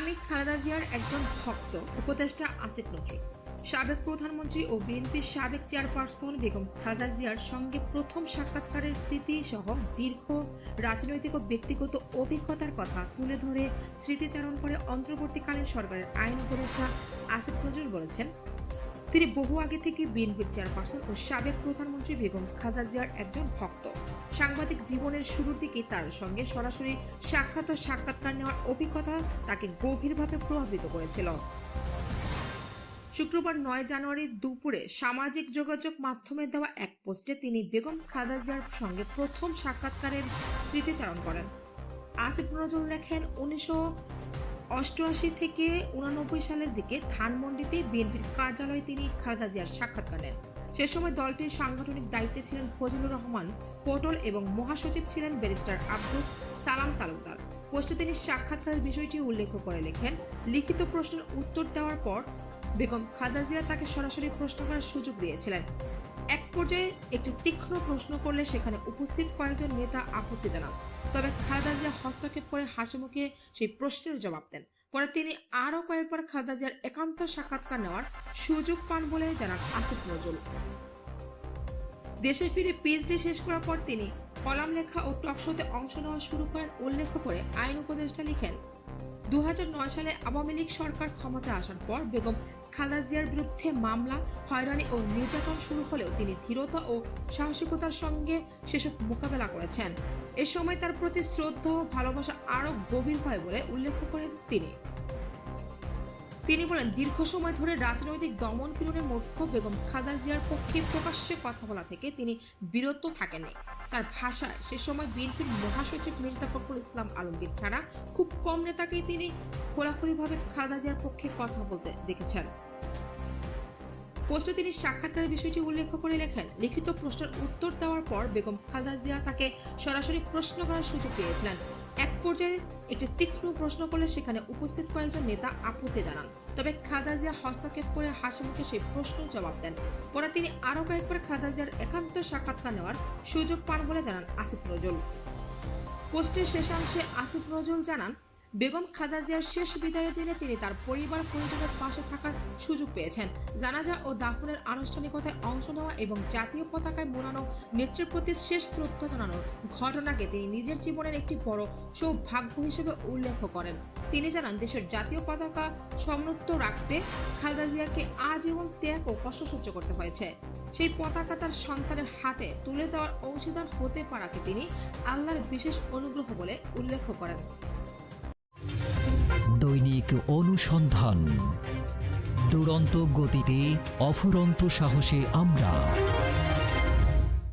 আমি খালেদা জিয়ার একজন ভক্ত, উপদেষ্টা আসিফ নজরুল। সাবেক প্রধানমন্ত্রী ও বিএনপির সাবেক চেয়ারপারসন বেগম খালেদা জিয়ার সঙ্গে প্রথম সাক্ষাৎকারের স্মৃতি সহ দীর্ঘ রাজনৈতিক ও ব্যক্তিগত অভিজ্ঞতার কথা তুলে ধরে স্মৃতিচারণ করে অন্তর্বর্তীকালীন সরকারের আইন উপদেষ্টা আসিফ নজরুল বলেছেন তিনি বহু আগে থেকে বিএনপির চেয়ারপারসন ও সাবেক প্রধানমন্ত্রী বেগম খালেদা জিয়ার একজন ভক্ত। সাংবাদিক জীবনের শুরুর দিকে তার সঙ্গে সরাসরি সাক্ষাৎ ও সাক্ষাৎকার নেওয়ার অভিজ্ঞতা তাকে গভীরভাবে প্রভাবিত করেছিল। শুক্রবার নয় জানুয়ারি দুপুরে সামাজিক যোগাযোগ মাধ্যমে দেওয়া এক পোস্টে তিনি বেগম খালেদা জিয়ার সঙ্গে প্রথম সাক্ষাৎকারের স্মৃতিচারণ করেন। আসিফ নজরুল লেখেন উনিশশো অষ্টআশি থেকে উনানব্বই সালের দিকে ধানমন্ডিতে বিএনপির কার্যালয়ে তিনি খালেদা জিয়ার সাক্ষাৎকার নেন। সে সময় দলটির সাংগঠনিক দায়িত্বে ছিলেন ফজলুর রহমান, পটল এবং মহাসচিব ছিলেন ব্যারিস্টার আব্দুল সালাম তালুকদার। পোস্টে তিনি সাক্ষাৎকারের বিষয়টি উল্লেখ করে লেখেন, লিখিত প্রশ্নের উত্তর দেওয়ার পর বেগম খালেদা জিয়া তাকে সরাসরি প্রশ্ন করার সুযোগ দিয়েছিলেন। এক পর্যায়ে একটি তীক্ষ্ণ প্রশ্ন করলে সেখানে উপস্থিত কয়েকজন নেতা আপত্তি জানান। তবে খালেদা জিয়া হস্তক্ষেপ করে হাসিমুখে সেই প্রশ্নের জবাব দেন। পরে তিনি আরও কয়েকবার খালেদা জিয়ার একান্ত সাক্ষাৎকার নেওয়ার সুযোগ পান বলে জানান আসিফ নজরুল। দেশে ফিরে পিএইচডি শেষ করার পর তিনি কলাম লেখা ও টক শোতে অংশ নেওয়া শুরু করেন। উল্লেখ করে আইন উপদেষ্টা লিখেন দু হাজার নয় সালে আওয়ামী লীগ সরকার ক্ষমতা আসার পর বেগম খালেদা জিয়ার বিরুদ্ধে মামলা, হয়রানি ও নির্যাতন শুরু হলেও তিনি ধীরতা ও সাহসিকতার সঙ্গে সেসব মোকাবেলা করেছেন। এ সময় তার প্রতি শ্রদ্ধা ও ভালোবাসা আরও গভীর হয় বলে উল্লেখ করেন তিনি। তিনি বলেন, দীর্ঘ সময় ধরে রাজনৈতিক দমন পীড়নের মধ্যে বেগম খালেদা জিয়ার পক্ষে প্রকাশ্যে কথা বলা থেকে তিনি বিরত থাকেননি। তার ভাষায়, সে সময় বিএনপির মহাসচিব মির্জা ফখরুল ইসলাম আলমগীর ছাড়া খুব কম নেতাকেই তিনি খোলাখুলিভাবে খালেদা জিয়ার পক্ষে কথা বলতে দেখেছেন। পোস্টে তিনি সাক্ষাৎকারের বিষয়টি উল্লেখ করে লেখেন, লিখিত প্রশ্নের উত্তর দেওয়ার পর বেগম খালেদা জিয়া তাকে সরাসরি প্রশ্ন করার সুযোগ পেয়েছিলেন। এক পর্যায়ে একটি তীক্ষ্ণ প্রশ্ন করলে সেখানে উপস্থিত কয়েকজন নেতা আপত্তি জানান। তবে খাদাজিয়া হস্তক্ষেপ করে হাসিমুখে সেই প্রশ্ন জবাব দেন। পরে তিনি আরও কয়েকবার খাদাজিয়ার একান্ত সাক্ষাৎকার নেওয়ার সুযোগ পান বলে জানান আসিফ নজরুল। পোস্টের শেষাংশে আসিফ নজরুল জানান বেগম খালেদা জিয়ার শেষ বিদায়ের দিনে তিনি তার পরিবার পরিজনের পাশে থাকার সুযোগ পেয়েছেন। জানাজা ও দাফনের আনুষ্ঠানিকতায় অংশ নেওয়া এবং জাতীয় পতাকায় মোড়ানো নেত্রীর প্রতি শেষ শ্রদ্ধা জানানোর ঘটনাকে তিনি নিজের জীবনের একটি বড় সৌভাগ্য হিসেবে উল্লেখ করেন। তিনি জানান, দেশের জাতীয় পতাকা সমৃদ্ধ রাখতে খালেদা জিয়াকে আজীবন ত্যাগ ও কষ্ট সহ্য করতে হয়েছে। সেই পতাকা তার সন্তানের হাতে তুলে দেওয়ার অংশীদার হতে পারাকে তিনি আল্লাহর বিশেষ অনুগ্রহ বলে উল্লেখ করেন। দৈনিক অনুসন্ধান। দুরন্ত গতিতে অফুরন্ত সাহসে আমরা